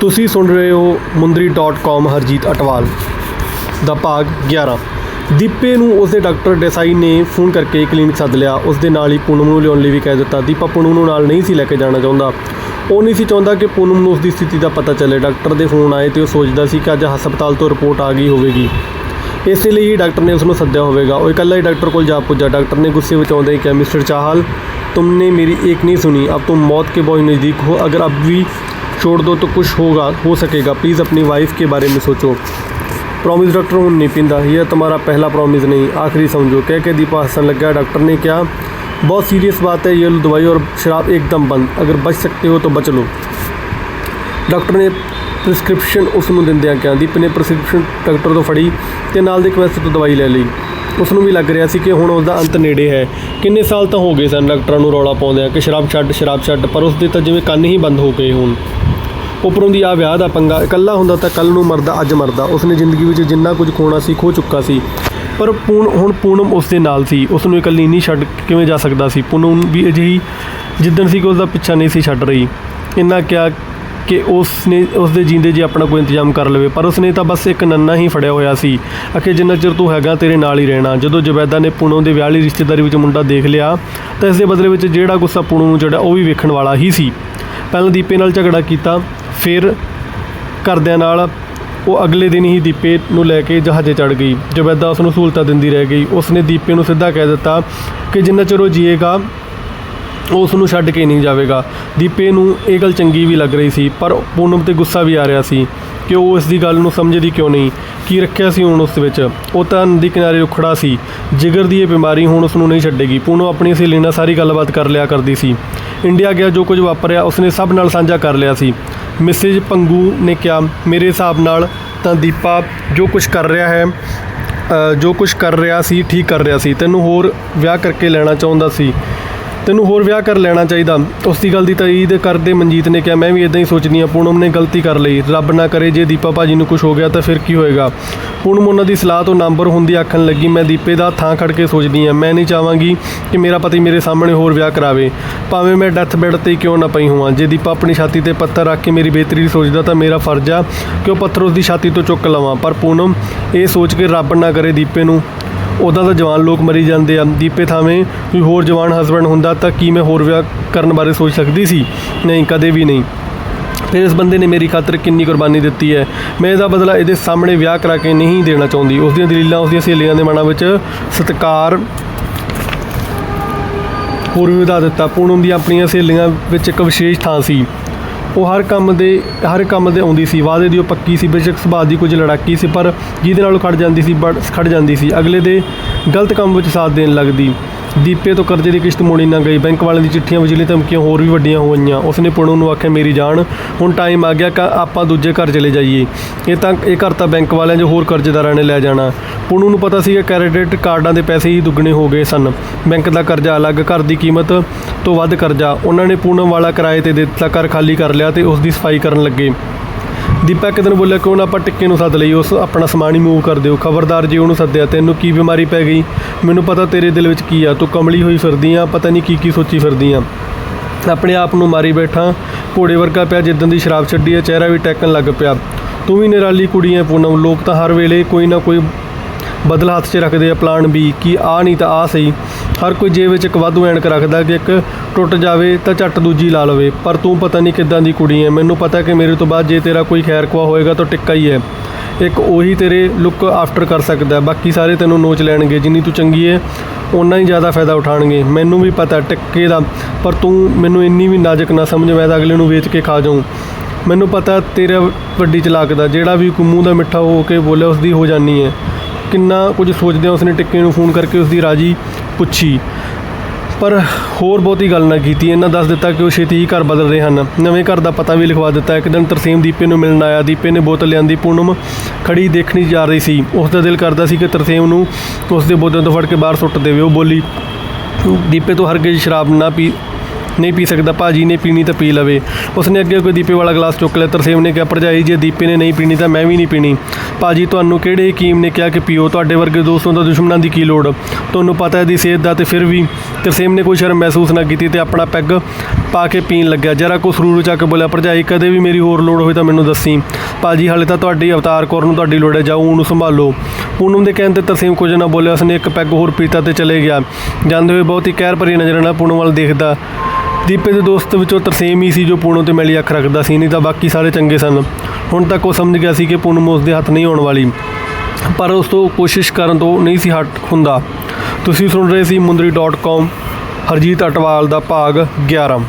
ਤੁਸੀਂ ਸੁਣ ਰਹੇ ਹੋ ਮੁੰਦਰੀ.com ਹਰਜੀਤ ਅਟਵਾਲ ਦਾ ਭਾਗ 11 ਦੀਪੇ ਨੂੰ ਉਸਦੇ ਡਾਕਟਰ ਡੈਸਾਈ ਨੇ ਫੋਨ ਕਰਕੇ ਕਲੀਨਿਕ ਸੱਦ ਲਿਆ ਉਸ ਦੇ ਨਾਲ ਹੀ ਪੂਨਮ ਨੂੰ ਲਿਆਉਣ ਲਈ ਵੀ ਕਹਿ ਦਿੱਤਾ ਦੀਪਾ ਪੂਨਮ ਨੂੰ ਨਾਲ ਨਹੀਂ ਸੀ ਲੈ ਕੇ ਜਾਣਾ ਚਾਹੁੰਦਾ ਉਹ ਨਹੀਂ ਸੀ ਚਾਹੁੰਦਾ ਕਿ ਪੂਨਮ ਨੂੰ ਉਸਦੀ ਸਥਿਤੀ ਦਾ ਪਤਾ ਚੱਲੇ ਡਾਕਟਰ ਦੇ ਫੋਨ ਆਏ ਤੇ ਉਹ ਸੋਚਦਾ ਸੀ ਕਿ ਅੱਜ ਹਸਪਤਾਲ ਤੋਂ ਰਿਪੋਰਟ ਆ ਗਈ ਹੋਵੇਗੀ ਇਸੇ ਲਈ ਹੀ ਡਾਕਟਰ ਨੇ ਉਸ ਨੂੰ ਸੱਦਿਆ ਹੋਵੇਗਾ ਉਹ ਇਕੱਲਾ ਹੀ ਡਾਕਟਰ ਕੋਲ ਜਾ ਪੁੱਜਾ ਡਾਕਟਰ ਨੇ ਗੁੱਸੇ ਵਿੱਚ ਆਉਂਦੇ ਹੀ ਕਿਹਾ ਮਿਸਟਰ ਚਾਹਲ तुमने मेरी एक नहीं सुनी अब तुम मौत के बहुत नज़दीक हो अगर अब भी छोड़ दो तो कुछ होगा हो सकेगा प्लीज़ अपनी वाइफ के बारे में सोचो प्रॉमिस डॉक्टर हूँ नहीं पींदा यह तुम्हारा पहला प्रॉमिस नहीं आखिरी समझो कह के दीपा हंसन लग गया डॉक्टर ने क्या बहुत सीरियस बात है ये लो दवाई और शराब एकदम बंद अगर बच सकते हो तो बच लो ਡਾਕਟਰ ਨੇ ਪ੍ਰਿਸਕ੍ਰਿਪਸ਼ਨ ਉਸ ਨੂੰ ਦਿੰਦਿਆਂ ਕਿਹਾ ਦੀਪ ਨੇ ਪ੍ਰਿਸਕ੍ਰਿਪਸ਼ਨ ਡਾਕਟਰ ਤੋਂ ਫੜੀ ਤੇ ਨਾਲ ਦੇ ਕੈਮਿਸਟ ਤੋਂ ਦਵਾਈ ਲੈ ਲਈ ਉਸ ਨੂੰ ਵੀ ਲੱਗ ਰਿਹਾ ਸੀ ਕਿ ਹੁਣ ਉਸ ਦਾ ਅੰਤ ਨੇੜੇ ਹੈ ਕਿੰਨੇ ਸਾਲ ਤਾਂ ਹੋ ਗਏ ਸਨ ਡਾਕਟਰਾਂ ਨੂੰ ਰੌਲਾ ਪਾਉਂਦਿਆਂ ਕਿ ਸ਼ਰਾਬ ਛੱਡ ਸ਼ਰਾਬ ਛੱਡ ਪਰ ਉਸ ਦੇ ਤਾਂ ਜਿਵੇਂ ਕੰਨ ਹੀ ਬੰਦ ਹੋ ਗਏ ਹੋਣ ਉੱਪਰੋਂ ਦੀ ਆ ਵਿਆਹ ਦਾ ਪੰਗਾ, ਇਕੱਲਾ ਹੁੰਦਾ ਤਾਂ ਕੱਲ ਨੂੰ ਮਰਦਾ, ਅੱਜ ਮਰਦਾ। ਉਸਨੇ ਜ਼ਿੰਦਗੀ ਵਿੱਚ ਜਿੰਨਾ ਕੁਝ ਖੋਣਾ ਸੀ, ਖੋ ਚੁੱਕਾ ਸੀ। ਪਰ ਪੂਨ, ਹੁਣ ਪੂਨਮ ਉਸ ਦੇ ਨਾਲ ਸੀ। ਉਸ ਨੂੰ ਇਕੱਲੀ ਨਹੀਂ ਛੱਡ ਕਿਵੇਂ ਜਾ ਸਕਦਾ ਸੀ? ਪੂਨਮ ਵੀ ਅਜਿਹੀ ਜਿੱਦਣ ਸੀ ਕਿ ਉਸ ਦਾ ਪਿੱਛਾ ਨਹੀਂ ਸੀ ਛੱਡ ਰਹੀ। ਇੰਨਾ ਕਿਹਾ ਕਿ ਉਸ ਨੇ ਉਸ ਦੇ ਜੀਂਦੇ ਜੀ ਆਪਣਾ ਕੋਈ ਇੰਤਜ਼ਾਮ ਕਰ ਲਵੇ। ਪਰ ਉਸ ਨੇ ਤਾਂ ਬਸ ਇੱਕ ਨੰਨਾ ਹੀ ਫੜਿਆ ਹੋਇਆ ਸੀ। ਅਖੇ ਜਿੰਨਾ ਚਿਰ ਤੂੰ ਹੈਗਾ, ਤੇਰੇ ਨਾਲ ਹੀ ਰਹਿਣਾ। ਜਦੋਂ ਜਬੈਦਾ ਨੇ ਪੂਨਮ ਦੇ ਵਿਆਹ ਲਈ ਰਿਸ਼ਤੇਦਾਰੀ ਵਿੱਚ ਮੁੰਡਾ ਦੇਖ ਲਿਆ, ਤਾਂ ਇਸ ਦੇ ਬਦਲੇ ਵਿੱਚ ਜਿਹੜਾ ਗੁੱਸਾ ਪੂਨਮ ਨੂੰ ਜਿਹੜਾ ਉਹ ਵੀ ਵੇਖਣ ਵਾਲਾ ਹੀ ਸੀ। ਪਹਿਲਾਂ ਦੀਪੇ ਨਾਲ ਝਗੜਾ ਕੀਤਾ ਫਿਰ ਘਰਦਿਆਂ ਨਾਲ ਉਹ ਅਗਲੇ ਦਿਨ ਹੀ ਦੀਪੇ ਨੂੰ ਲੈ ਕੇ ਜਹਾਜ਼ੇ ਚੜ ਗਈ। ਜਬੈਦਾ ਉਸ ਨੂੰ ਸਹੂਲਤਾਂ ਦਿੰਦੀ ਰਹਿ ਗਈ ਉਸ ਨੇ ਦੀਪੇ ਨੂੰ ਸਿੱਧਾ ਕਹਿ ਦਿੱਤਾ ਕਿ ਜਿੰਨਾ ਚਿਰ ਉਹ ਜੀਏਗਾ, ਉਹ ਉਸ ਨੂੰ ਛੱਡ ਕੇ ਨਹੀਂ ਜਾਵੇਗਾ। ਦੀਪੇ ਨੂੰ ਇਹ ਗੱਲ ਚੰਗੀ ਵੀ ਲੱਗ ਰਹੀ ਸੀ, ਪਰ ਪੂਨਮ ਤੇ ਗੁੱਸਾ ਵੀ ਆ ਰਿਹਾ ਸੀ ਕਿ ਉਹ ਇਸ ਦੀ ਗੱਲ ਨੂੰ ਸਮਝਦੀ ਕਿਉਂ ਨਹੀਂ? ਕੀ ਰੱਖਿਆ ਸੀ ਹੁਣ ਉਸ ਵਿੱਚ? ਉਹ ਤਾਂ ਨਦੀ ਕਿਨਾਰੇ ਉਖੜਾ ਸੀ। ਜਿਗਰ ਦੀ ਇਹ ਬਿਮਾਰੀ ਹੁਣ ਉਸ ਨੂੰ ਨਹੀਂ ਛੱਡੇਗੀ। ਪੂਨਮ ਆਪਣੀ ਸਹੇਲੀ ਨਾਲ ਸਾਰੀ ਗੱਲਬਾਤ ਕਰ ਲਿਆ ਕਰਦੀ ਸੀ। ਇੰਡੀਆ ਗਿਆ ਜੋ ਕੁਝ ਵਾਪਰਿਆ, ਉਸਨੇ ਸਭ ਨਾਲ ਸਾਂਝਾ ਕਰ ਲਿਆ ਸੀ। ਮਿਸਿਜ ਪੰਗੂ ਨੇ ਕਿਹਾ, ਮੇਰੇ ਹਿਸਾਬ ਨਾਲ ਤਾਂ ਦੀਪਾ ਜੋ ਕੁਝ ਕਰ ਰਿਹਾ ਹੈ ਜੋ ਕੁਝ ਕਰ ਰਿਹਾ ਸੀ, ਠੀਕ ਕਰ ਰਿਹਾ ਸੀ। ਤੈਨੂੰ ਹੋਰ ਵਿਆਹ ਕਰਕੇ ਲੈਣਾ ਚਾਹੁੰਦਾ ਸੀ। ਤੈਨੂੰ ਹੋਰ ਵਿਆਹ ਕਰ ਲੈਣਾ ਚਾਹੀਦਾ। ਉਸ ਦੀ ਗੱਲ ਦੀ ਤਾਈਦ ਕਰਦੇ ਮਨਜੀਤ ਨੇ ਕਿਹਾ, ਮੈਂ ਵੀ ਇਦਾਂ ਹੀ ਸੋਚਦੀ ਹਾਂ, ਪੂਨਮ ਨੇ ਗਲਤੀ ਕਰ ਲਈ। ਰੱਬ ਨਾ ਕਰੇ ਜੇ ਦੀਪਾ ਭਾਜੀ ਨੂੰ ਕੁਝ ਹੋ ਗਿਆ ਤਾਂ ਫਿਰ ਕੀ ਹੋਏਗਾ? ਪੂਨਮ ਉਹਨਾਂ ਦੀ ਸਲਾਹ ਤੋਂ ਨੰਬਰ ਹੁੰਦੀ ਆਖਣ ਲੱਗੀ, ਮੈਂ ਦੀਪੇ ਦਾ ਥਾਂ ਖੜ ਕੇ ਸੋਚਦੀ ਹਾਂ। ਮੈਂ ਨਹੀਂ ਚਾਹਾਂਗੀ ਕਿ ਮੇਰਾ ਪਤੀ ਮੇਰੇ ਸਾਹਮਣੇ ਹੋਰ ਵਿਆਹ ਕਰਾਵੇ। ਭਾਵੇਂ ਮੈਂ ਡੈਥ ਬੈੱਡ ਤੇ ਕਿਉਂ ਨਾ ਪਈ ਹੋਵਾਂ। ਜੇ ਦੀਪਾ ਆਪਣੀ ਛਾਤੀ ਤੇ ਪੱਥਰ ਰੱਖ ਕੇ ਮੇਰੀ ਬਿਹਤਰੀ ਸੋਚਦਾ ਤਾਂ ਮੇਰਾ ਫਰਜ਼ ਆ ਕਿ ਉਹ ਪੱਥਰ ਉਸ ਦੀ ਛਾਤੀ ਤੋਂ ਚੁੱਕ ਲਵਾਂ। ਪਰ ਪੂਨਮ ਇਹ ਸੋਚ ਕੇ ਰੱਬ ਨਾ ਕਰੇ ਦੀਪੇ ਨੂੰ ਉਹਦਾ ਤਾਂ ਜਵਾਨ ਲੋਕ ਮਰੀ ਜਾਂਦੇ ਆ। ਦੀਪੇ ਥਾਵੇਂ ਕੋਈ ਹੋਰ ਜਵਾਨ ਹਸਬੰਡ ਹੁੰਦਾ ਤਾਂ ਕੀ ਮੈਂ ਹੋਰ ਵਿਆਹ ਕਰਨ ਬਾਰੇ ਸੋਚ ਸਕਦੀ ਸੀ? ਨਹੀਂ, ਕਦੇ ਵੀ ਨਹੀਂ। ਫਿਰ ਇਸ ਬੰਦੇ ਨੇ ਮੇਰੀ ਖਾਤਰ ਕਿੰਨੀ ਕੁਰਬਾਨੀ ਦਿੱਤੀ ਹੈ। ਮੈਂ ਇਹਦਾ ਬਦਲਾ ਇਹਦੇ ਸਾਹਮਣੇ ਵਿਆਹ ਕਰਾ ਕੇ ਨਹੀਂ ਦੇਣਾ ਚਾਹੁੰਦੀ। ਉਸ ਦੀਆਂ ਦਲੀਲਾਂ ਉਸ ਦੀਆਂ ਸਹੇਲੀਆਂ ਦੇ ਮਨਾਂ ਵਿੱਚ ਸਤਿਕਾਰ ਹੋਰ ਵੀ ਵਧਾ ਦਿੱਤਾ। ਪੂਨਮ ਦੀ ਆਪਣੀਆਂ ਸਹੇਲੀਆਂ ਵਿੱਚ ਇੱਕ ਵਿਸ਼ੇਸ਼ ਥਾਂ ਸੀ। ਉਹ ਹਰ ਕੰਮ ਦੇ, ਹਰ ਕੰਮ ਦੇ ਆਉਂਦੀ ਸੀ। ਵਾਅਦੇ ਦੀ ਉਹ ਪੱਕੀ ਸੀ। ਬੇਸ਼ੱਕ ਸੁਭਾਅ ਦੀ ਕੁਝ ਲੜਾਕੀ ਸੀ, ਪਰ ਜਿਹਦੇ ਨਾਲ ਉਹ ਖੜ ਜਾਂਦੀ ਸੀ, ਬੜ ਖੜ ਜਾਂਦੀ ਸੀ। ਅਗਲੇ ਦੇ ਗਲਤ ਕੰਮ ਵਿੱਚ ਸਾਥ ਦੇਣ ਲੱਗਦੀ। ਦੀਪੇ ਤੋਂ ਕਰਜ਼ੇ ਦੀ ਕਿਸ਼ਤ ਮੋੜੀ ਨਾ ਗਈ। ਬੈਂਕ ਵਾਲਿਆਂ ਦੀ ਚਿੱਠੀਆਂ ਵਿਚਲੀ ਧਮਕੀਆਂ ਹੋਰ ਵੀ ਵੱਡੀਆਂ ਹੋਈਆਂ। ਉਸਨੇ ਪੂਨਮ ਨੂੰ ਆਖਿਆ, ਮੇਰੀ ਜਾਨ, ਹੁਣ ਟਾਈਮ ਆ ਗਿਆ ਕਿ ਆਪਾਂ ਦੂਜੇ ਘਰ ਚਲੇ ਜਾਈਏ। ਇਹ ਤਾਂ, ਇਹ ਘਰ ਤਾਂ ਬੈਂਕ ਵਾਲਿਆਂ ਜੋ ਹੋਰ ਕਰਜ਼ੇਦਾਰਾਂ ਨੇ ਲੈ ਜਾਣਾ। ਪੂਨਮ ਨੂੰ ਪਤਾ ਸੀ ਕਿ ਕ੍ਰੈਡਿਟ ਕਾਰਡਾਂ ਦੇ ਪੈਸੇ ਹੀ ਦੁੱਗਣੇ ਹੋ ਗਏ ਸਨ। ਬੈਂਕ ਦਾ ਕਰਜ਼ਾ ਅਲੱਗ, ਘਰ ਦੀ ਕੀਮਤ ਤੋਂ ਵੱਧ ਕਰਜ਼ਾ। ਉਹਨਾਂ ਨੇ ਪੂਨਮ ਵਾਲਾ ਕਿਰਾਏ ਤੇ ਦੇ ਦਿੱਤਾ, ਘਰ ਖਾਲੀ ਕਰ ਲਿਆ ਤੇ ਉਸ ਦੀ ਸਫ਼ਾਈ ਕਰਨ ਲੱਗੇ। ਦੀਪਾ, ਇੱਕ ਦਿਨ ਬੋਲਿਆ, ਕਿਉਂ ਨਾ ਆਪਾਂ ਟਿੱਕੇ ਨੂੰ ਸੱਦ ਲਈ ਉਸ ਆਪਣਾ ਸਮਾਨ ਹੀ ਮੂਵ ਕਰ ਦਿਓ। ਖਬਰਦਾਰ ਜੇ ਉਹਨੂੰ ਸੱਦਿਆ, ਤੈਨੂੰ ਕੀ ਬਿਮਾਰੀ ਪੈ ਗਈ? ਮੈਨੂੰ ਪਤਾ ਤੇਰੇ ਦਿਲ ਵਿੱਚ ਕੀ ਆ। ਤੂੰ ਕਮਲੀ ਹੋਈ ਫਿਰਦੀ ਆ, ਪਤਾ ਨਹੀਂ ਕੀ ਕੀ ਸੋਚੀ ਫਿਰਦੀ ਆ। ਆਪਣੇ ਆਪ ਨੂੰ ਮਾਰੀ ਬੈਠਾ, ਘੋੜੇ ਵਰਗਾ ਪਿਆ, ਜਿੱਦਣ ਦੀ ਸ਼ਰਾਬ ਛੱਡੀ ਹੈ, ਚਿਹਰਾ ਵੀ ਟੈਕਣ ਲੱਗ ਪਿਆ। ਤੂੰ ਵੀ ਨਿਰਾਲੀ ਕੁੜੀ ਹੈ ਪੂਨਮ। ਲੋਕ ਤਾਂ ਹਰ ਵੇਲੇ ਕੋਈ ਨਾ ਕੋਈ ਬਦਲ ਹੱਥ 'ਚ ਰੱਖਦੇ ਆ ਪਲਾਨ ਵੀ ਕਿ ਆ ਨਹੀਂ ਤਾਂ ਆ ਸਹੀ। ਹਰ ਕੋਈ ਜੇਬ ਵਿੱਚ ਇੱਕ ਵਾਧੂ ਐਨਕ ਰੱਖਦਾ ਕਿ ਇੱਕ ਟੁੱਟ ਜਾਵੇ ਤਾਂ ਝੱਟ ਦੂਜੀ ਲਾ ਲਵੇ। ਪਰ ਤੂੰ ਪਤਾ ਨਹੀਂ ਕਿੱਦਾਂ ਦੀ ਕੁੜੀ ਹੈ ਮੈਨੂੰ ਪਤਾ ਕਿ ਮੇਰੇ ਤੋਂ ਬਾਅਦ ਜੇ ਤੇਰਾ ਕੋਈ ਖੈਰ ਖਵਾ ਹੋਏਗਾ ਤਾਂ ਟਿੱਕਾ ਹੀ ਹੈ ਇੱਕ ਉਹੀ ਤੇਰੇ ਲੁੱਕ ਆਫਟਰ ਕਰ ਸਕਦਾ ਬਾਕੀ ਸਾਰੇ ਤੈਨੂੰ ਨੋਚ ਲੈਣਗੇ। ਜਿੰਨੀ ਤੂੰ ਚੰਗੀ ਹੈ ਉਨਾ ਹੀ ਜ਼ਿਆਦਾ ਫਾਇਦਾ ਉਠਾਣਗੇ। ਮੈਨੂੰ ਵੀ ਪਤਾ ਟਿੱਕੇ ਦਾ। ਪਰ ਤੂੰ ਮੈਨੂੰ ਇੰਨੀ ਵੀ ਨਾਜ਼ੁਕ ਨਾ ਸਮਝ। ਮੈਂ ਤਾਂ ਅਗਲੇ ਨੂੰ ਵੇਚ ਕੇ ਖਾ ਜਾਊਂ। ਮੈਨੂੰ ਪਤਾ ਤੇਰਾ ਵੱਡੀ ਚਲਾਕ ਦਾ। ਜਿਹੜਾ ਵੀ ਕੋਈ ਮੂੰਹ ਦਾ ਮਿੱਠਾ ਹੋ ਕੇ ਬੋਲਿਆ ਉਸ ਦੀ ਹੋ ਜਾਨੀ ਹੈ ਕਿੰਨਾ ਕੁਝ ਸੋਚਦਿਆਂ ਉਸਨੇ ਟਿੱਕੇ ਨੂੰ ਫੋਨ ਕਰਕੇ ਉਸਦੀ ਰਾਜੀ ਪੁੱਛੀ। ਪਰ ਹੋਰ ਬਹੁਤੀ ਗੱਲ ਨਾ ਕੀਤੀ। ਇਹਨਾਂ ਦੱਸ ਦਿੱਤਾ ਕਿ ਉਹ ਛੇਤੀ ਹੀ ਘਰ ਬਦਲ ਰਹੇ ਹਨ। ਨਵੇਂ ਘਰ ਦਾ ਪਤਾ ਵੀ ਲਿਖਵਾ ਦਿੱਤਾ। ਇੱਕ ਦਿਨ ਤਰਸੇਮ ਦੀਪੇ ਨੂੰ ਮਿਲਣ ਆਇਆ। ਦੀਪੇ ਨੇ ਬੋਤਲ ਲਿਆਂਦੀ। ਪੂਨਮ ਖੜੀ ਦੇਖਣੀ ਜਾ ਰਹੀ ਸੀ। ਉਸ ਦਾ ਦਿਲ ਕਰਦਾ ਸੀ ਕਿ ਤਰਸੇਮ ਨੂੰ ਉਸ ਦੇ ਬੋਤਲ ਤੋਂ ਫੜ ਕੇ ਬਾਹਰ ਸੁੱਟ ਦੇਵੇ। ਉਹ ਬੋਲੀ, ਦੀਪੇ, ਤੋਂ ਹਰ ਹਰਗਿਜ਼ ਸ਼ਰਾਬ ਨਾ ਪੀ। ਨਹੀਂ ਪੀ ਸਕਦਾ, ਭਾਜੀ ਨੇ ਪੀਣੀ ਤਾਂ ਪੀ ਲਵੇ। ਉਸਨੇ ਅੱਗੇ ਕੋਈ ਦੀਪੇ ਵਾਲਾ ਗਲਾਸ ਚੁੱਕ ਲਿਆ, ਤਰਸੇਮ ਨੇ ਕਿਹਾ, ਭਰਜਾਈ, ਜੇ ਦੀਪੇ ਨੇ ਨਹੀਂ ਪੀਣੀ ਤਾਂ ਮੈਂ ਵੀ ਨਹੀਂ ਪੀਣੀ। ਭਾਜੀ, ਤੁਹਾਨੂੰ ਕਿਹੜੇ ਹਕੀਮ ਨੇ ਕਿਹਾ ਕਿ ਪੀਓ? ਤੁਹਾਡੇ ਵਰਗੇ ਦੋਸਤਾਂ ਦਾ ਦੁਸ਼ਮਣਾਂ ਦੀ ਕੀ ਲੋੜ? ਤੁਹਾਨੂੰ ਪਤਾ ਹੈ ਦੀ ਸਿਹਤ ਦਾ ਤੇ ਫਿਰ ਵੀ ਤਰਸੇਮ ਨੇ ਕੋਈ ਸ਼ਰਮ ਮਹਿਸੂਸ ਨਾ ਕੀਤੀ ਤੇ ਆਪਣਾ ਪੈਗ ਪਾ ਕੇ ਪੀਣ ਲੱਗਿਆ। ਜਰਾ ਕੋ ਸਰੂਰ ਚੱਕ ਬੋਲਿਆ, ਭਰਜਾਈ, ਕਦੇ ਵੀ ਮੇਰੀ ਹੋਰ ਲੋੜ ਹੋਈ ਤਾਂ ਮੈਨੂੰ ਦੱਸੀ। ਭਾਜੀ, ਹਾਲੇ ਤਾਂ ਤੁਹਾਡੀ ਅਵਤਾਰ ਕੌਰ ਨੂੰ ਤੁਹਾਡੀ ਲੋੜ ਹੈ, ਜਾਓ, ਉਹਨੂੰ ਸੰਭਾਲੋ। ਪੂਨਮ ਦੇ ਕਹਿਣ ਤੇ ਤਰਸੇਮ ਕੁਝ ਨਾ ਬੋਲਿਆ, ਉਸਨੇ ਇੱਕ ਪੈਗ ਹੋਰ ਪੀਤਾ ਤੇ ਚਲੇ ਗਿਆ। ਜਾਂਦੇ ਹੋਏ ਬਹੁਤ ਹੀ ਕਹਿਰ ਭਰੀ ਨਜ਼ਰ ਨਾਲ ਪੂਨਮ ਵੱਲ ਦੇਖਦਾ। ਦੀਪੇ ਦੇ ਦੋਸਤ ਵਿੱਚੋਂ ਤਰਸੇਮ ਹੀ ਸੀ ਜੋ ਪੂਨੋ ਤੇ ਮੈਲੀ ਅੱਖ ਰੱਖਦਾ ਸੀ, ਨਹੀਂ ਤਾਂ ਬਾਕੀ ਸਾਰੇ ਚੰਗੇ ਸਨ। ਹੁਣ ਤੱਕ ਉਹ ਸਮਝ ਗਿਆ ਸੀ ਕਿ ਪੂਨਮ ਉਸ ਦੇ ਹੱਥ ਨਹੀਂ ਆਉਣ ਵਾਲੀ। ਪਰ ਉਸ ਤੋਂ ਕੋਸ਼ਿਸ਼ ਕਰਨ ਤੋਂ ਨਹੀਂ ਸੀ ਹਟ ਹੁੰਦਾ। ਤੁਸੀਂ ਸੁਣ ਰਹੇ ਸੀ ਮੁੰਦਰੀ.com ਹਰਜੀਤ ਅਟਵਾਲ ਦਾ ਭਾਗ 11